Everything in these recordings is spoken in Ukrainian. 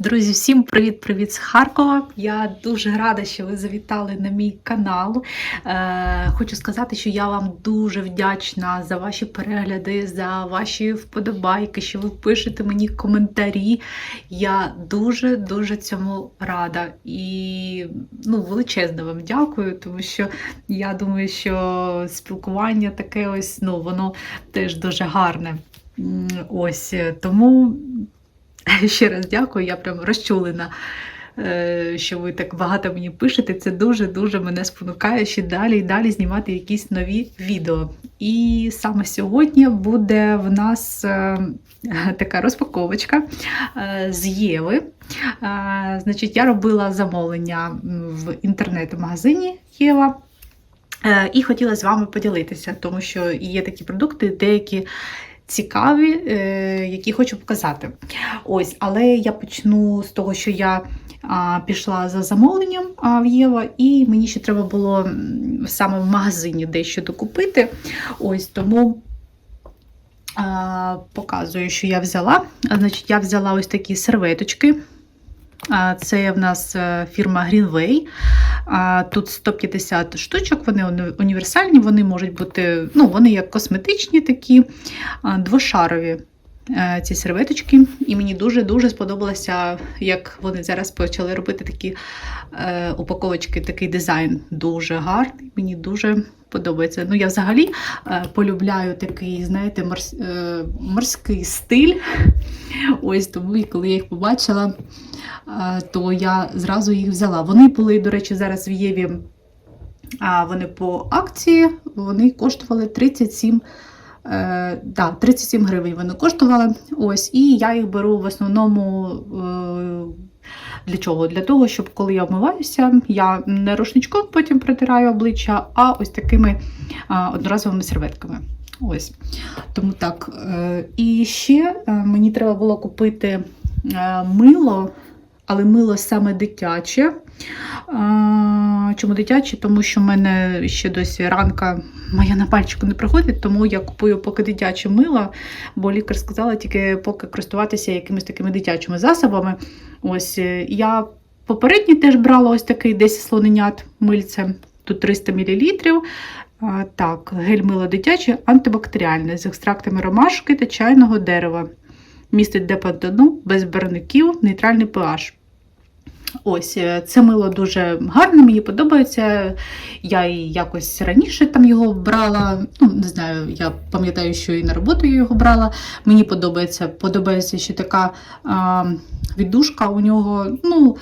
Друзі, всім привіт-привіт з Харкова. Я дуже рада, що ви завітали на мій канал. Е, хочу сказати, що я вам дуже вдячна за ваші перегляди, за ваші вподобайки, що ви пишете мені коментарі. Я дуже-дуже цьому рада. І ну, величезно вам дякую, тому що я думаю, що спілкування таке ось, ну, воно теж дуже гарне. Ось тому Ще раз дякую, я прям розчулена, е, що ви так багато мені пишете. Це дуже-дуже мене спонукає ще далі і далі знімати якісь нові відео. І саме сьогодні буде в нас е, така розпаковочка е, з Єви. Значить, я робила замовлення в інтернет-магазині Єва. І хотіла з вами поділитися, тому що є такі продукти, деякі цікаві, е, які хочу показати. Ось, але я почну з того, що я пішла за замовленням в Єва, і мені ще треба було саме в магазині дещо докупити. Ось тому. Показую, що я взяла. Значить, я взяла ось такі серветочки. Це в нас е, фірма Greenway. Тут 150 штучок, вони універсальні, вони можуть бути, ну, вони як косметичні такі, двошарові ці серветочки. І мені дуже-дуже сподобалося, як вони зараз почали робити такі е, упаковочки, такий дизайн дуже гарний. Мені дуже подобається. Ну, я взагалі е, полюбляю такий, знаєте, морс, е, морський стиль. Ось тому, і коли я їх побачила, е, то я зразу їх взяла. Вони були, до речі, зараз в Єві. А вони по акції вони коштували 37 Е, да, 37 гривень вони коштували. Ось, і я їх беру в основному е, для чого? Для того, щоб коли я вмиваюся, я не рушничком потім протираю обличчя, а ось такими а, одноразовими серветками. Ось. Тому так. Е, і ще е, мені треба було купити е, мило, але мило саме дитяче. Чому дитяче? Тому що в мене ще досі ранка моя на пальчику не проходить, тому я купую поки дитяче мило, бо лікар сказала тільки поки користуватися якимись такими дитячими засобами. Ось е, я попередній теж брала ось такий 10 слоненят мильце, тут 300 мл. Так, гель мило дитяче, антибактеріальне з екстрактами ромашки та чайного дерева. Містить депантону, без барників, нейтральний pH. Ось, е, це мило дуже гарне, мені подобається. Я і якось раніше там його брала. Ну, не знаю, я пам'ятаю, що і на роботу я його брала. Мені подобається. Подобається ще така а, віддушка у нього. ну,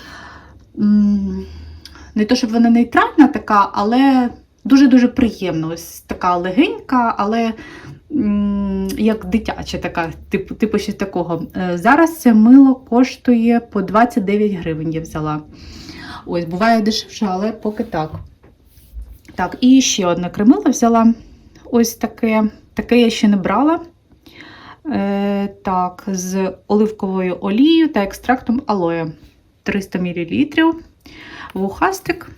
Не то, щоб вона нейтральна така, але дуже-дуже приємна. Ось така легенька, але як дитяча, така, типу, типу щось такого. Е, Зараз це мило коштує по 29 гривень, я взяла. Ось, буває дешевше, але поки так. Так, і ще одне кремило взяла. Ось таке. Таке я ще не брала. Е, так, з оливковою олією та екстрактом алоє. 300 мл. Вухастик.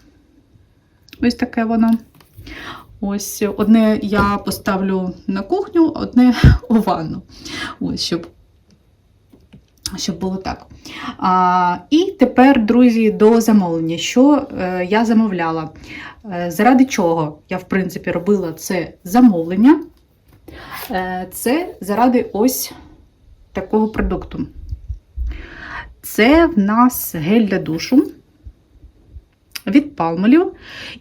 Ось таке воно. Ось одне я поставлю на кухню, одне у ванну. Ось, щоб, щоб було так. А, і тепер, друзі, до замовлення. Що е, я замовляла? Е, заради чого я, в принципі, робила це замовлення? Е, це заради ось такого продукту. Це в нас гель для душу від палмолів.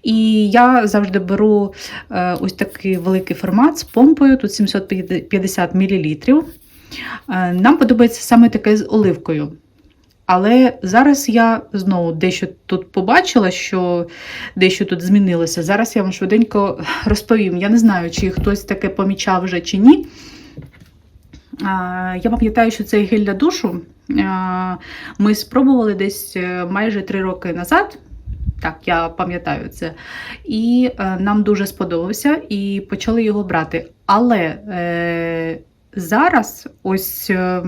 І я завжди беру е, ось такий великий формат з помпою, тут 750 мл. Е, Нам подобається саме таке з оливкою. Але зараз я знову дещо тут побачила, що дещо тут змінилося. Зараз я вам швиденько розповім. Я не знаю, чи хтось таке помічав вже чи ні. Я пам'ятаю, що цей гель для душу ми спробували десь е, майже 3 роки назад. Так, я пам'ятаю це. І е, нам дуже сподобався і почали його брати. Але е, зараз, ось е,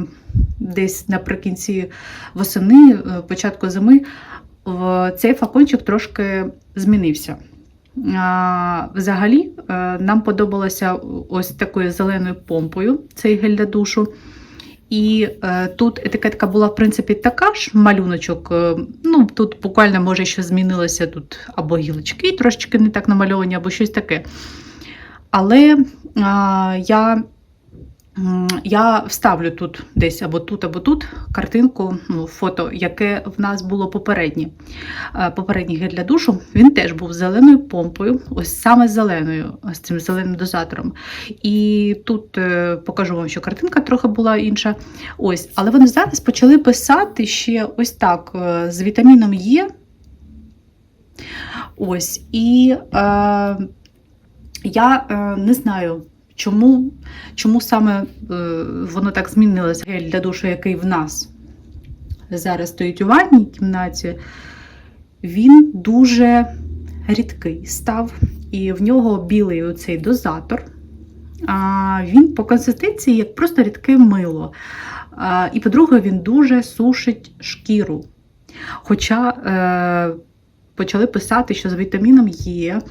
десь наприкінці восени, е, початку зими, в цей флакончик трошки змінився. Взагалі, е, нам подобалося ось такою зеленою помпою цей гель для душу. І е, тут етикетка була, в принципі, така ж малюночок. е, ну, тут буквально, може, що змінилося тут або гілочки трошечки не так намальовані, або щось таке. Але е, я, я вставлю тут десь або тут, або тут картинку, ну, фото, яке в нас було попереднє. Е, Попередній гель для душу. Він теж був з зеленою помпою, ось саме з зеленою, з цим зеленим дозатором. І тут е, покажу вам, що картинка трохи була інша. Ось, але вони зараз почали писати ще ось так: е, з вітаміном Е. Ось, і е, я е, не знаю, чому, чому саме е, воно так змінилося. Гель для душу, який в нас зараз стоїть у ванній кімнаті, він дуже рідкий став, і в нього білий оцей дозатор. А, він по консистенції як просто рідке мило. І, по-друге, він дуже сушить шкіру. Хоча е, почали писати, що з вітаміном Є.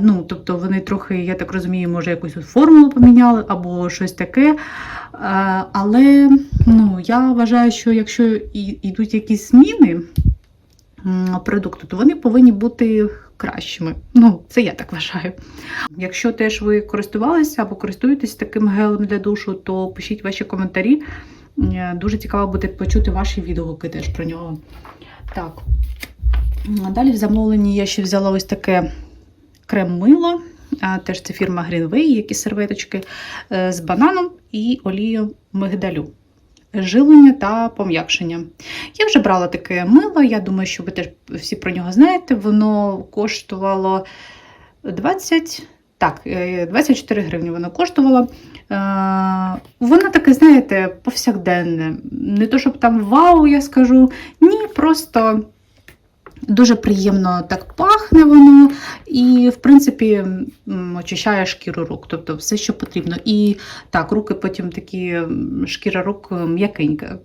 Ну, тобто вони трохи, я так розумію, може якусь формулу поміняли або щось таке. Але ну, я вважаю, що якщо йдуть якісь зміни продукту, то вони повинні бути кращими. Ну, це я так вважаю. Якщо теж ви користувалися або користуєтесь таким гелем для душу, то пишіть ваші коментарі. Е, Дуже цікаво буде почути ваші відгуки теж про нього. Так. Далі в замовленні я ще взяла ось таке крем-мило. Теж це фірма Greenway, які серветочки е, з бананом і олією мигдалю. Жилення та пом'якшення. Я вже брала таке мило, я думаю, що ви теж всі про нього знаєте. Воно коштувало 20, так, е, 24 гривні воно коштувало. Е, Воно таке, знаєте, повсякденне. Не то, щоб там вау, я скажу. Ні, просто дуже приємно так пахне воно, і, в принципі, очищає шкіру рук, тобто все, що потрібно. І так, руки потім такі, шкіра рук е, м'якенька,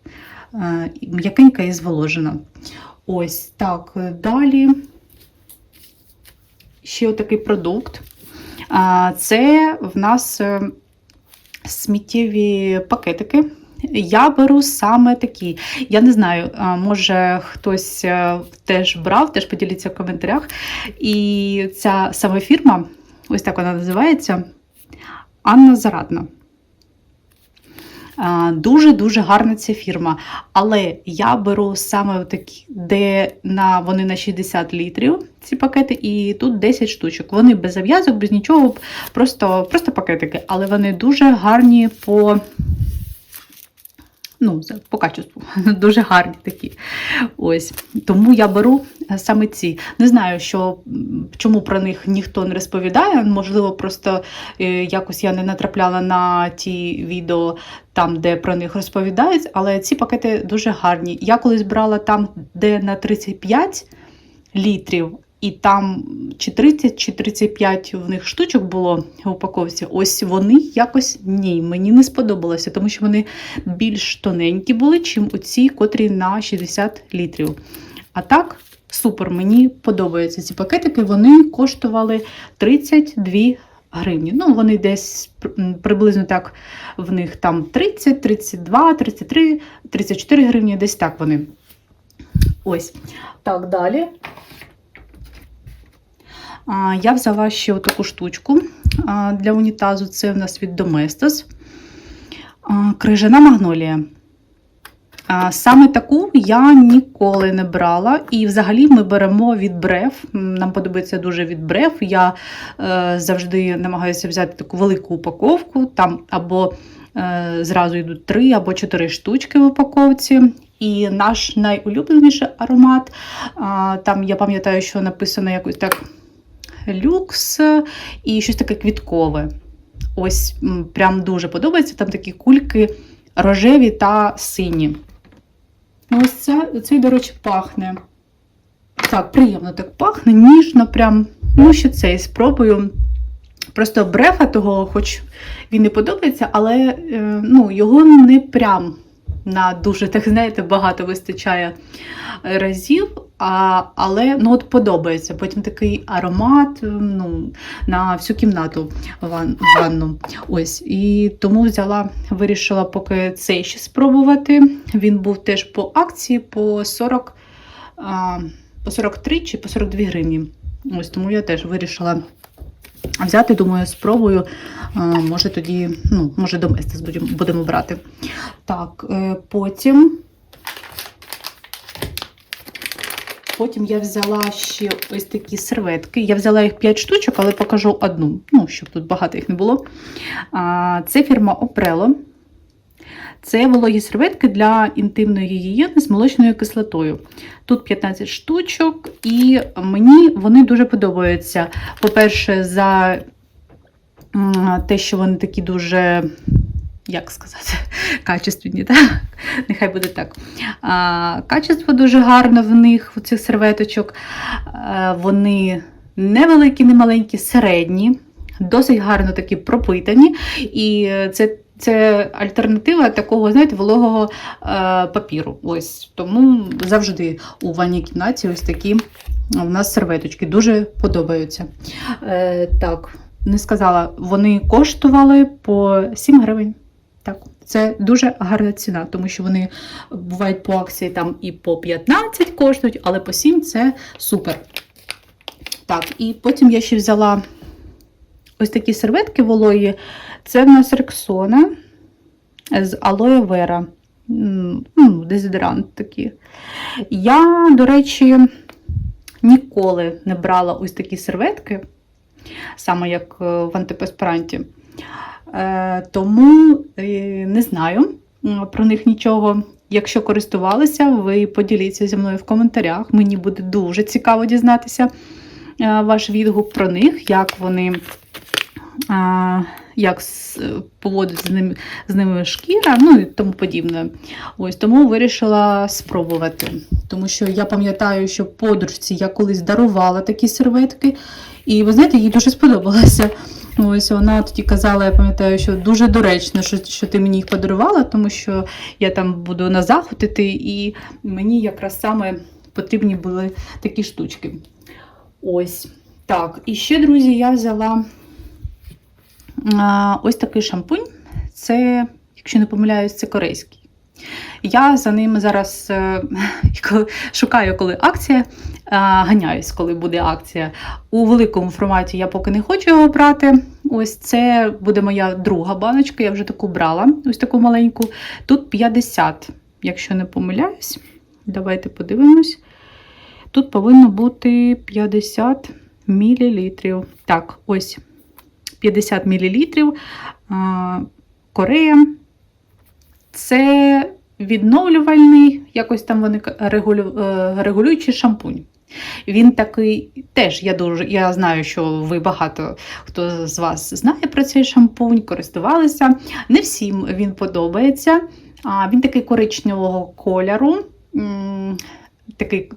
е, м'якенька і зволожена. Ось так, е, далі ще отакий продукт. Це в нас сміттєві пакетики. Я беру саме такі. Я не знаю, може хтось е, теж брав, теж поділіться в коментарях. І ця саме фірма, ось так вона називається Анна Зарадна. Дуже-дуже гарна ця фірма. Але я беру саме такі, де на, вони на 60 літрів ці пакети, і тут 10 штучок. Вони без зав'язок, без нічого, просто, просто пакетики. Але вони дуже гарні по. Ну, по качеству, дуже гарні такі. Ось. Тому я беру е, саме ці. Не знаю, що, чому про них ніхто не розповідає. Можливо, просто е, якось я не натрапляла на ті відео там, де про них розповідають, але ці пакети дуже гарні. Я колись брала там, де на 35 літрів, і там чи 30, чи 35 в них штучок було в упаковці. Ось вони якось ні, мені не сподобалося, тому що вони більш тоненькі були, чим оці, котрі на 60 літрів. А так, супер, мені подобаються ці пакетики. Вони коштували 32 гривні. Ну, вони десь приблизно так в них там 30, 32, 33, 34 гривні, десь так вони. Ось. Так, далі. Я взяла ще таку штучку для унітазу. Це в нас від Domestos. Крижана магнолія. Саме таку я ніколи не брала. І взагалі ми беремо від брев. Нам подобається дуже від брев. Я е, завжди намагаюся взяти таку велику упаковку. Там або е, зразу йдуть три або чотири штучки в упаковці. І наш найулюбленіший аромат. Там я пам'ятаю, що написано якось так люкс і щось таке квіткове. Ось прям дуже подобається. Там такі кульки рожеві та сині. Ну, Ось це, цей, до речі, пахне. Так, приємно так пахне, ніжно, прям. Ну, ще цей спробую. Просто брефа того, хоч він не подобається, але е, ну, його не прям на дуже, так знаєте, багато вистачає разів, а, але ну, от подобається. Потім такий аромат ну, на всю кімнату ван, ванну. Ось. І тому взяла, вирішила поки цей ще спробувати. Він був теж по акції по 40, а, по 43 чи по 42 гривні. Ось тому я теж вирішила взяти, думаю, спробую. Може тоді, ну, може, доместис будемо, брати. Так, е, потім. Потім я взяла ще ось такі серветки. Я взяла їх 5 штучок, але покажу одну, ну, щоб тут багато їх не було. Це фірма Опрело. Це вологі серветки для інтимної гігієни з молочною кислотою. Тут 15 штучок, і мені вони дуже подобаються. По-перше, за те, що вони такі дуже, як сказати, качественні, так? Нехай буде так. Качество дуже гарне в них, у цих серветочок. Вони невеликі, не маленькі, середні, досить гарно такі пропитані. І це це альтернатива такого, знаєте, вологого е, папіру. Ось Тому завжди у ванній кімнаті ось такі у нас серветочки дуже подобаються. Е, Так, не сказала, вони коштували по 7 гривень. Так, це дуже гарна ціна, тому що вони бувають по акції там і по 15 коштують, але по 7 це супер. Так, і потім я ще взяла ось такі серветки вологі. Це в нас рексона з алоє вера. Ну, Дезодорант такі. Я, до речі, ніколи не брала ось такі серветки, саме як е, в антипеспиранті. Е, Тому е, не знаю про них нічого. Якщо користувалися, ви поділіться зі мною в коментарях. Мені буде дуже цікаво дізнатися ваш відгук про них, як вони як с- поводиться з ними, з ними шкіра, ну і тому подібне. Ось тому вирішила спробувати. Тому що я пам'ятаю, що подружці я колись дарувала такі серветки, і ви знаєте, їй дуже сподобалося. Ось вона тоді казала, я пам'ятаю, що дуже доречно, що, що ти мені їх подарувала, тому що я там буду на заход і мені якраз саме потрібні були такі штучки. Ось. Так, і ще, друзі, я взяла ось такий шампунь. Це, якщо не помиляюсь, це корейський. Я за ним зараз е, шукаю, коли акція, ганяюсь, коли буде акція. У великому форматі я поки не хочу його брати. Ось це буде моя друга баночка, я вже таку брала, ось таку маленьку. Тут 50, якщо не помиляюсь. Давайте подивимось. Тут повинно бути 50 мл. Так, ось 50 мл. Корея. Це відновлювальний, якось там вони регулю, е, регулюючий шампунь. Він такий теж, я дуже я знаю, що ви багато хто з вас знає про цей шампунь, користувалися. Не всім він подобається. Він такий коричневого кольору, такий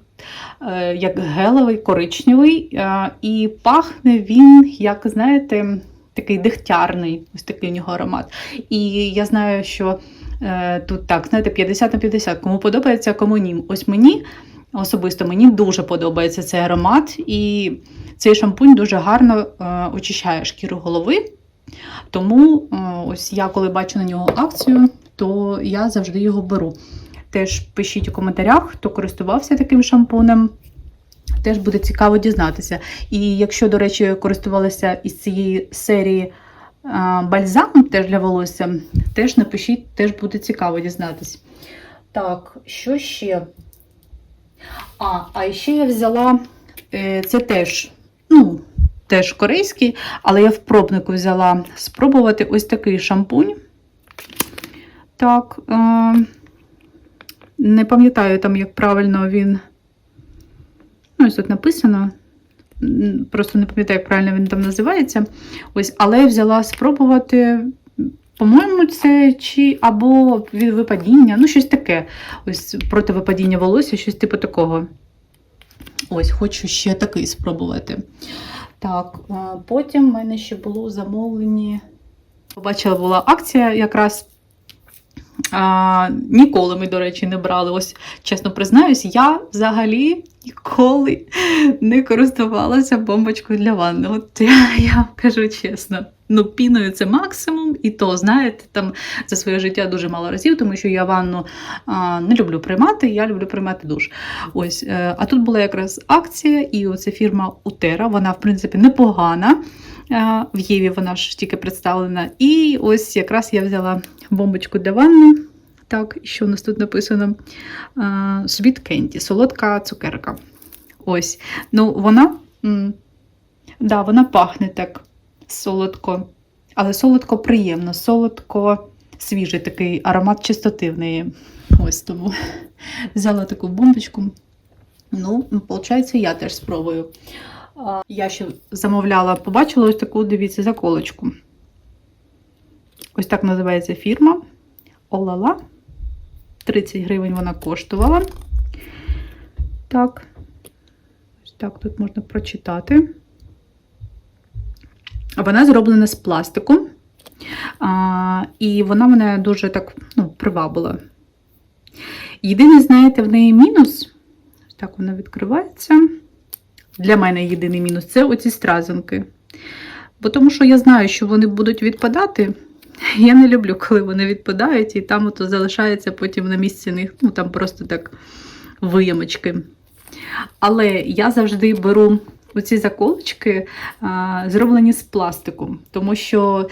е, як гелевий, коричневий, е, і пахне він, як знаєте, такий дегтярний, ось такий у нього аромат. І я знаю, що е, тут так, знаєте, 50 на 50. Кому подобається, кому ні. Ось мені особисто мені дуже подобається цей аромат, і цей шампунь дуже гарно очищає шкіру голови. Тому ось я, коли бачу на нього акцію, то я завжди його беру. Теж пишіть у коментарях, хто користувався таким шампунем. Теж буде цікаво дізнатися. І якщо, до речі, користувалися із цієї серії а, бальзамом теж для волосся, теж напишіть, теж буде цікаво дізнатись. Так, що ще? А, а ще я взяла е, це теж, ну, теж корейський, але я в пробнику взяла спробувати ось такий шампунь. Так, е, не пам'ятаю там, як правильно він. Ну, ось тут написано. Просто не пам'ятаю, як правильно він там називається. Ось, але я взяла спробувати. По-моєму, це чи або від випадіння, ну, щось таке. Ось проти випадіння волосся, щось типу такого. Ось, хочу ще такий спробувати. Так, потім в мене ще було замовлені. Побачила, була акція якраз А, ніколи ми, до речі, не брали. Ось, чесно признаюсь, я взагалі ніколи не користувалася бомбочкою для ванни. От я, я кажу чесно. Ну, піною це максимум, і то, знаєте, там за своє життя дуже мало разів, тому що я ванну а, не люблю приймати, я люблю приймати душ. Ось, е, а тут була якраз акція, і оця фірма Утера, вона, в принципі, непогана. В Єві вона ж тільки представлена. І ось якраз я взяла бомбочку для ванни. Так, що у нас тут написано? Sweet Candy, солодка цукерка. Ось. Ну, вона, да, вона пахне так солодко, але солодко приємно, солодко свіжий такий аромат чистоти в неї. Ось тому взяла таку бомбочку. Ну, виходить, я теж спробую. Я ще замовляла, побачила ось таку, дивіться, заколочку. Ось так називається фірма. Олала. 30 гривень вона коштувала. Так. Ось так тут можна прочитати. Вона зроблена з пластику. А, і вона мене дуже так ну, привабила. Єдиний, знаєте, в неї мінус. Ось так вона відкривається. Для мене єдиний мінус це оці стразинки. Бо тому що я знаю, що вони будуть відпадати. Я не люблю, коли вони відпадають, і там ото залишається потім на місці них, ну там просто так виямочки. Але я завжди беру оці заколочки, а, зроблені з пластику, тому що.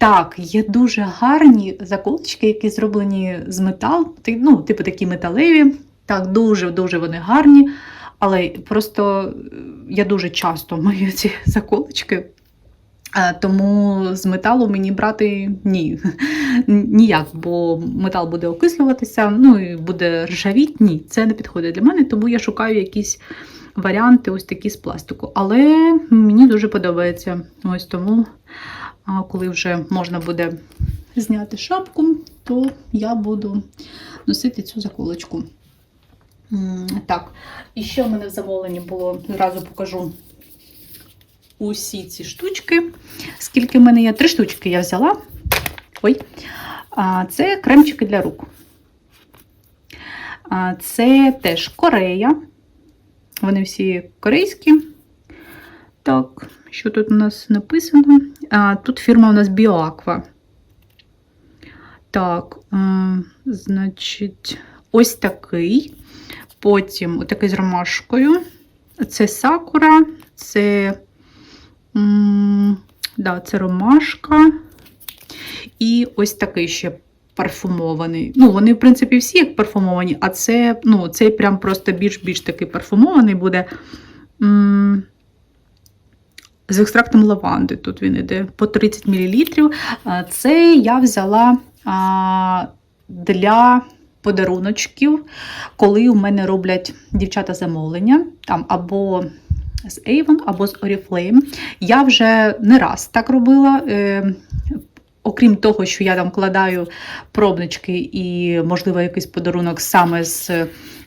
Так, є дуже гарні заколочки, які зроблені з металу, ну, типу такі металеві. Так, дуже-дуже вони гарні. Але просто е, я дуже часто мию ці заколочки, е, тому з металу мені брати ні. Ніяк, бо метал буде окислюватися, ну і буде ржавіть. Ні, це не підходить для мене, тому я шукаю якісь варіанти, ось такі з пластику. Але мені дуже подобається. Ось тому, коли вже можна буде зняти шапку, то я буду носити цю заколочку. Так, і що в мене в замовленні було, зразу покажу усі ці штучки. Скільки в мене є? Три штучки я взяла. Ой. Це кремчики для рук. Це теж Корея. Вони всі корейські. Так, що тут у нас написано? А, Тут фірма у нас Біоаква. Так, значить, ось такий. Потім отакий з ромашкою. Це сакура, це, да, це ромашка. І ось такий ще парфумований. Ну, вони, в принципі, всі як парфумовані, а це, ну, цей прям просто більш-більш такий парфумований буде. З екстрактом лаванди. Тут він іде по 30 мл. Це я взяла для подаруночків, коли у мене роблять дівчата замовлення, там або з Avon, або з Oriflame. Я вже не раз так робила. Е, Окрім того, що я там вкладаю пробнички і, можливо, якийсь подарунок саме з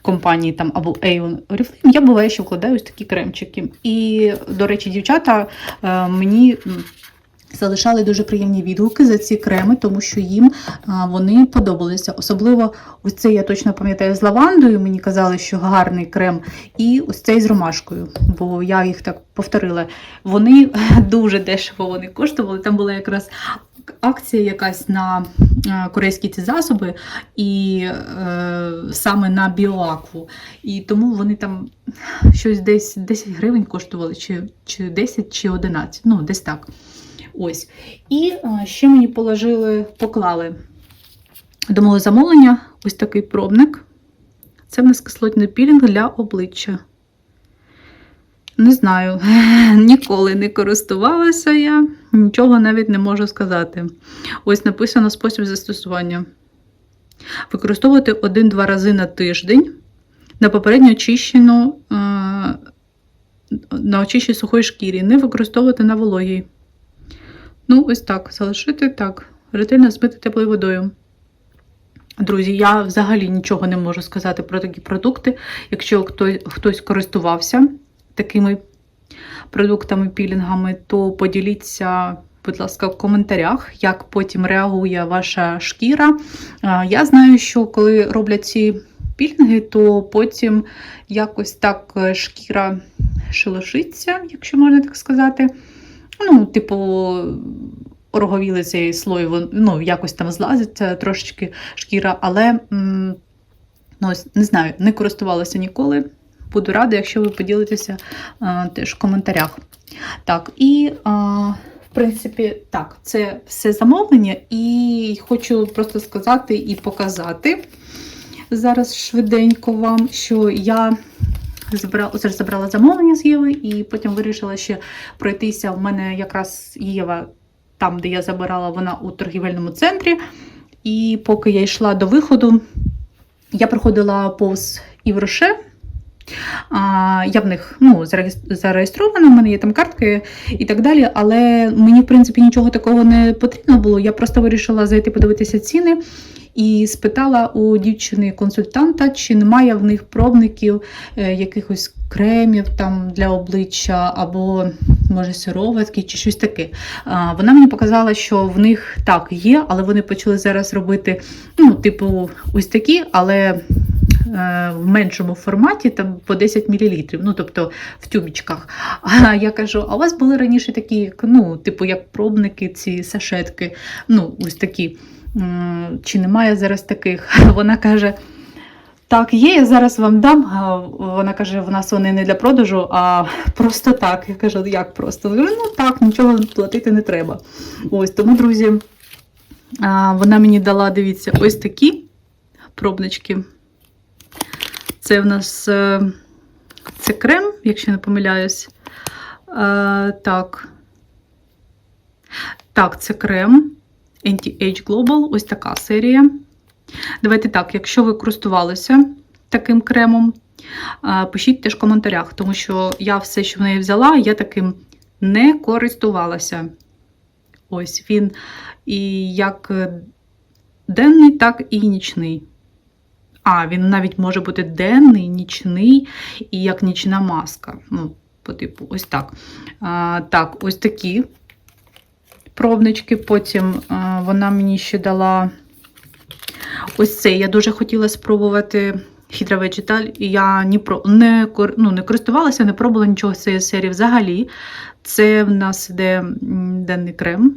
компанії там або Avon Oriflame, я буває, що вкладаю ось такі кремчики. І, до речі, дівчата е, мені залишали дуже приємні відгуки за ці креми, тому що їм вони подобалися. Особливо ось цей я точно пам'ятаю з лавандою. Мені казали, що гарний крем, і ось цей з ромашкою, бо я їх так повторила. Вони дуже дешево вони коштували. Там була якраз акція якась на корейські ці засоби, і е, саме на біоакву. І тому вони там щось десь 10 гривень коштували, чи, чи 10, чи 11, ну десь так. Ось. І е, ще мені положили, поклали до мого замовлення ось такий пробник. Це в нас кислотний пілінг для обличчя. Не знаю, ніколи не користувалася я, нічого навіть не можу сказати. Ось написано спосіб застосування. Використовувати один-два рази на тиждень на попередньо очищену, е, на очищеній сухої шкірі, не використовувати на вологій. Ну, ось так. Залишити так. Ретельно змити теплою водою. Друзі, я взагалі нічого не можу сказати про такі продукти. Якщо хтось, хтось користувався такими продуктами, пілінгами, то поділіться будь ласка, в коментарях, як потім реагує ваша шкіра. Я знаю, що коли роблять ці пілінги, то потім якось так шкіра шелушиться, якщо можна так сказати. Ну, типу, ороговіли цей слой, ну, якось там злазить трошечки шкіра, але ну, не знаю, не користувалася ніколи. Буду рада, якщо ви поділитеся е, теж в коментарях. Так, і е, в принципі, так, це все замовлення, і хочу просто сказати і показати зараз швиденько вам, що я забрала, оце ж забрала замовлення з Єви, і потім вирішила ще пройтися. У мене якраз Єва, там, де я забирала, вона у торгівельному центрі. І поки я йшла до виходу, я проходила повз Івроше. А, я в них ну, зареєстрована, в мене є там картки і так далі. Але мені, в принципі, нічого такого не потрібно було. Я просто вирішила зайти подивитися ціни і спитала у дівчини-консультанта, чи немає в них пробників е, якихось кремів там для обличчя або може сироватки чи щось таке. Вона мені показала, що в них так є, але вони почали зараз робити, ну, типу, ось такі, але е, в меншому форматі, там по 10 мл, ну тобто в тюбічках. А я кажу: а у вас були раніше такі, ну, типу, як пробники, ці сашетки, ну, ось такі. М, Чи немає зараз таких? Вона каже. Так, є, я зараз вам дам. Вона каже, в нас вони не для продажу, а просто так. Я кажу, як просто? Ну так, нічого платити не треба. Ось тому, друзі, вона мені дала, дивіться, ось такі пробнички. Це в нас е, це крем, якщо не помиляюсь. Е, Так. Так, це крем Anti-Age Global, ось така серія. Давайте так, якщо ви користувалися таким кремом, пишіть теж в коментарях, тому що я все, що в неї взяла, я таким не користувалася. Ось він і як е, денний, так і нічний. А, він навіть може бути денний, нічний і як нічна маска. Ну, по типу, ось так. А, так, ось такі пробнички. Потім а, вона мені ще дала. Ось цей я дуже хотіла спробувати Vegetal. і Я ні про, не, ну, не користувалася, не пробувала нічого з цієї серії взагалі. Це в нас іде денний крем.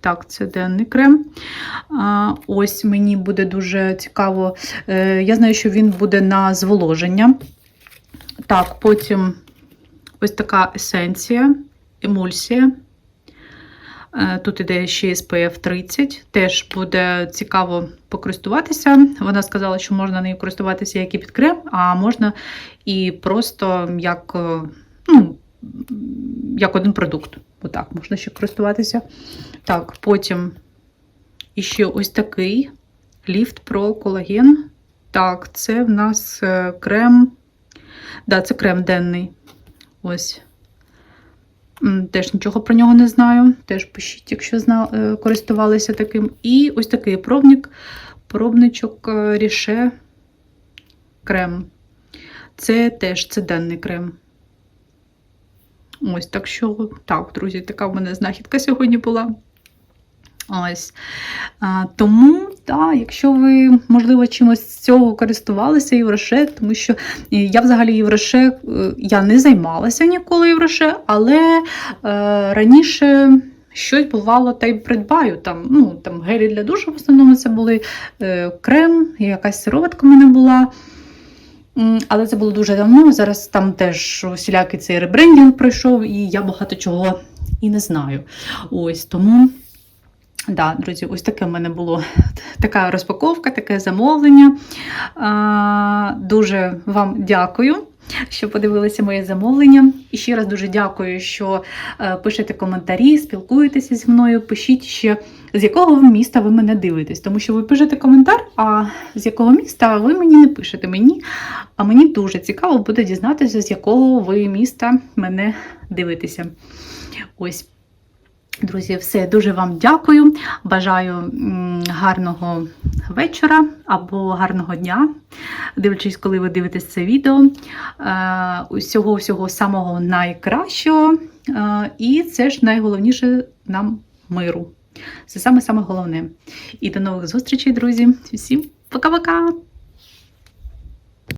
Так, це денний крем. А, ось мені буде дуже цікаво. Е, я знаю, що він буде на зволоження. Так, потім ось така есенція, емульсія. Е, Тут іде ще SPF 30, теж буде цікаво покористуватися. Вона сказала, що можна нею користуватися як і під крем, а можна і просто як, е, ну, як один продукт. Отак можна ще користуватися. Так, потім іще ось такий ліфт про колаген. Так, це в нас е, крем. Да, це крем денний. Ось. Теж нічого про нього не знаю. Теж пишіть, якщо е, користувалися таким. І ось такий пробник, пробничок е, ріше крем. Це теж циденний крем. Ось, так що, так, друзі, така в мене знахідка сьогодні була. Ось. А, тому, так, якщо ви, можливо, чимось з цього користувалися Євроше, тому що е, я взагалі Євроше, е, я не займалася ніколи Євроше, але е, раніше щось бувало та й придбаю. Там, ну, там гелі для душу в основному це були е, крем, якась сироватка в мене була. Але це було дуже давно. Зараз там теж усілякий цей ребрендінг пройшов, і я багато чого і не знаю. Ось тому. Да, друзі, ось таке в мене було така розпаковка, таке замовлення. А, дуже вам дякую, що подивилися моє замовлення. І ще раз дуже дякую, що е, пишете коментарі, спілкуєтеся зі мною. Пишіть ще, з якого міста ви мене дивитесь. Тому що ви пишете коментар, а з якого міста ви мені не пишете мені. А мені дуже цікаво буде дізнатися, з якого ви міста мене дивитеся. Ось. Друзі, все дуже вам дякую. Бажаю гарного вечора або гарного дня. Дивлячись, коли ви дивитесь це відео. Е, Усього всього самого найкращого. Е, І це ж найголовніше нам миру. Це саме саме головне. І до нових зустрічей, друзі. Всім пока-пока!